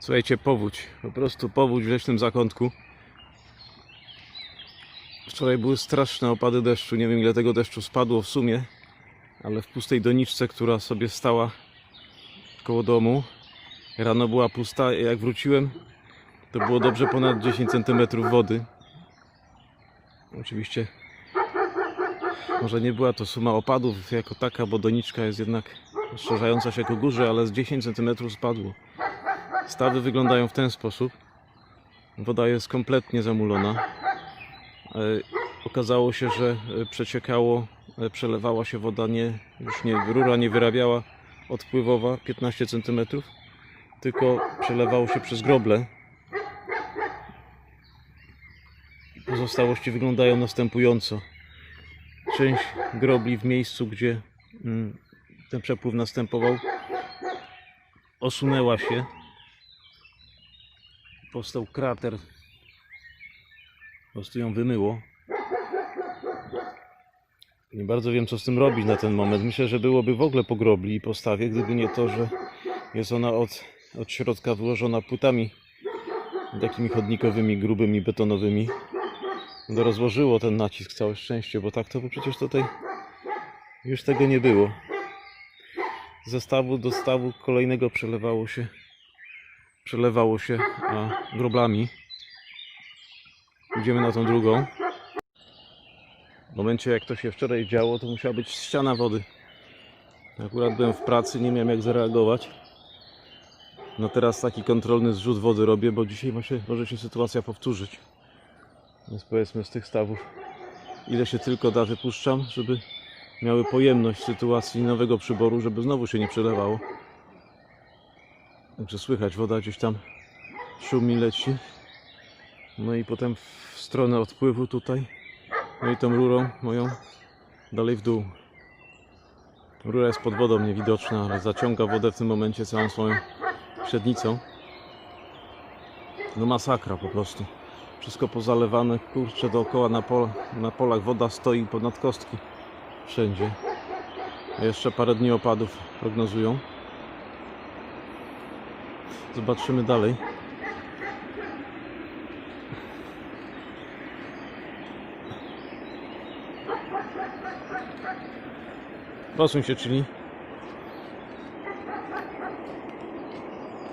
Słuchajcie, powódź. Po prostu powódź w leśnym zakątku. Wczoraj były straszne opady deszczu. Nie wiem ile tego deszczu spadło w sumie, ale w pustej doniczce, która sobie stała koło domu. Rano była pusta. Jak wróciłem, to było dobrze ponad 10 cm wody. Oczywiście może nie była to suma opadów jako taka, bo doniczka jest jednak rozszerzająca się ku górze, ale z 10 cm spadło. Stawy wyglądają w ten sposób. Woda jest kompletnie zamulona. E, Okazało się, że e, przeciekało, e, przelewała się woda nie, już nie, rura nie wyrabiała odpływowa 15 cm, tylko przelewało się przez groble. Pozostałości wyglądają następująco. Część grobli w miejscu, gdzie mm, ten przepływ następował, osunęła się. Powstał krater. Po prostu ją wymyło. Nie bardzo wiem, co z tym robić na ten moment. Myślę, że byłoby w ogóle po grobli i postawie, gdyby nie to, że jest ona od, od środka wyłożona płytami takimi chodnikowymi, grubymi, betonowymi. No rozłożyło ten nacisk, całe szczęście, bo tak to przecież tutaj już tego nie było. Ze stawu do stawu kolejnego przelewało się przelewało się groblami. Idziemy na tą drugą. W momencie jak to się wczoraj działo, to musiała być ściana wody. Akurat byłem w pracy, nie miałem jak zareagować. No teraz taki kontrolny zrzut wody robię, bo dzisiaj może, może się sytuacja powtórzyć. Więc powiedzmy z tych stawów, ile się tylko da wypuszczam, żeby miały pojemność sytuacji nowego przyboru, żeby znowu się nie przelewało. Także słychać, woda gdzieś tam szumi, leci. No i potem w stronę odpływu tutaj. No i tą rurą moją dalej w dół. Rura jest pod wodą niewidoczna, ale zaciąga wodę w tym momencie całą swoją średnicą. No masakra po prostu. Wszystko pozalewane, kurczę dookoła na, pol, na polach woda stoi ponad kostki. Wszędzie. A jeszcze parę dni opadów prognozują. Zobaczymy dalej. Posuń się, czyli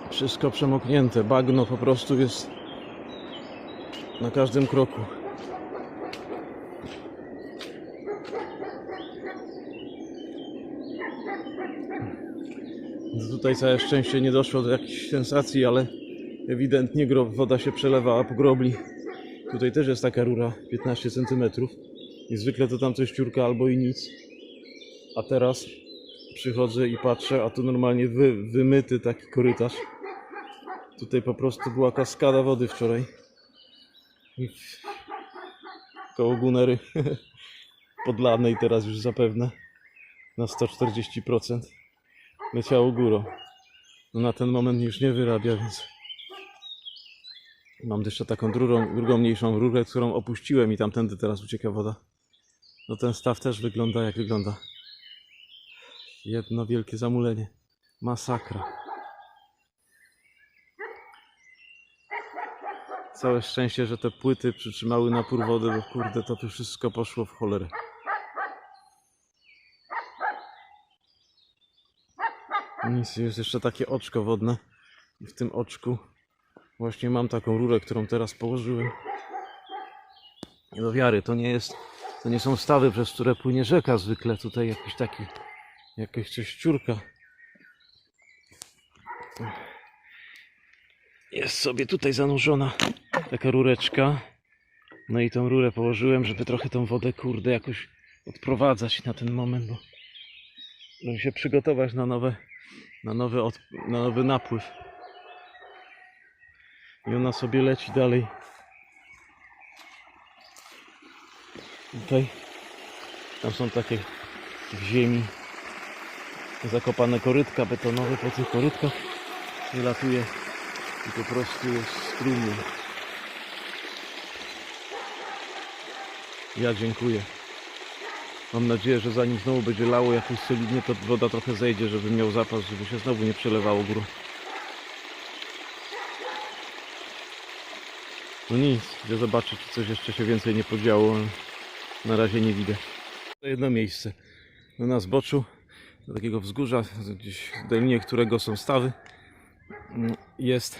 wszystko przemoknięte. Bagno po prostu jest na każdym kroku. Tutaj całe szczęście nie doszło do jakichś sensacji, ale ewidentnie woda się przelewała po grobli. Tutaj też jest taka rura 15 cm. I zwykle to tam coś ciurka albo i nic. A teraz przychodzę i patrzę, a tu normalnie wy, wymyty taki korytarz. Tutaj po prostu była kaskada wody wczoraj. Koło Gunery podlanej teraz już zapewne na 140% leciało górą. No na ten moment już nie wyrabia, więc mam jeszcze taką drugą, drugą mniejszą rurę, którą opuściłem i tamtędy teraz ucieka woda. No ten staw też wygląda jak wygląda. Jedno wielkie zamulenie. Masakra. Całe szczęście, że te płyty przytrzymały napór wody, bo kurde, to tu wszystko poszło w cholerę. Nic, jest jeszcze takie oczko wodne. I w tym oczku właśnie mam taką rurę, którą teraz położyłem. Nie do wiary, to nie jest, to nie są stawy, przez które płynie rzeka zwykle. Tutaj jakiś taki, jakaś coś ciurka. Jest sobie tutaj zanurzona taka rureczka. No i tą rurę położyłem, żeby trochę tą wodę, kurde, jakoś odprowadzać na ten moment, bo żeby się przygotować na nowe, na nowy, od, na nowy napływ. I ona sobie leci dalej. Tutaj, tam są takie w ziemi zakopane korytka betonowe. Po tych korytkach wylatuje i po prostu jest strumień. Ja dziękuję. Mam nadzieję, że zanim znowu będzie lało jakoś solidnie, to woda trochę zejdzie, żeby miał zapas, żeby się znowu nie przelewało górą. No nic, idę zobaczyć, czy coś jeszcze się więcej nie podziało. Na razie nie widać. To jedno miejsce. No na zboczu do takiego wzgórza, gdzieś w dolinie którego są stawy, mm, jest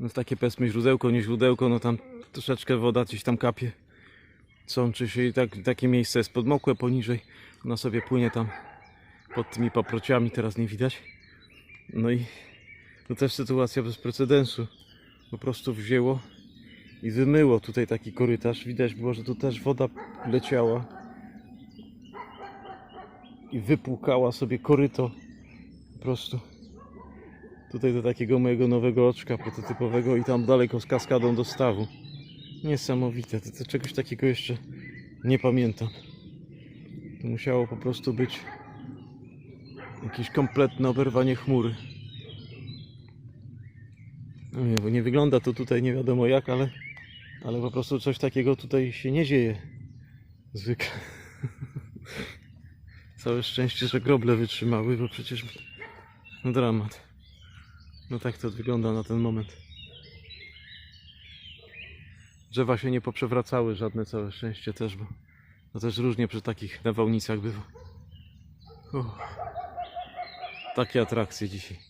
no takie powiedzmy źródełko, nie źródełko, no tam troszeczkę woda gdzieś tam kapie. Sączy się tak, takie miejsce jest podmokłe poniżej. Ona sobie płynie tam pod tymi paprociami, teraz nie widać. No i to też sytuacja bez precedensu. Po prostu wzięło i wymyło tutaj taki korytarz. Widać było, że tu też woda leciała i wypłukała sobie koryto po prostu tutaj do takiego mojego nowego oczka prototypowego i tam daleko z kaskadą do stawu. Niesamowite, to, to czegoś takiego jeszcze nie pamiętam. To musiało po prostu być jakieś kompletne oberwanie chmury. No nie, bo nie wygląda to tutaj nie wiadomo jak, ale, ale po prostu coś takiego tutaj się nie dzieje zwykle. Całe szczęście, że groble wytrzymały, bo przecież no dramat. No tak to wygląda na ten moment. Drzewa się nie poprzewracały, żadne całe szczęście też, bo to też różnie przy takich nawałnicach bywa. Uff. Takie atrakcje dzisiaj.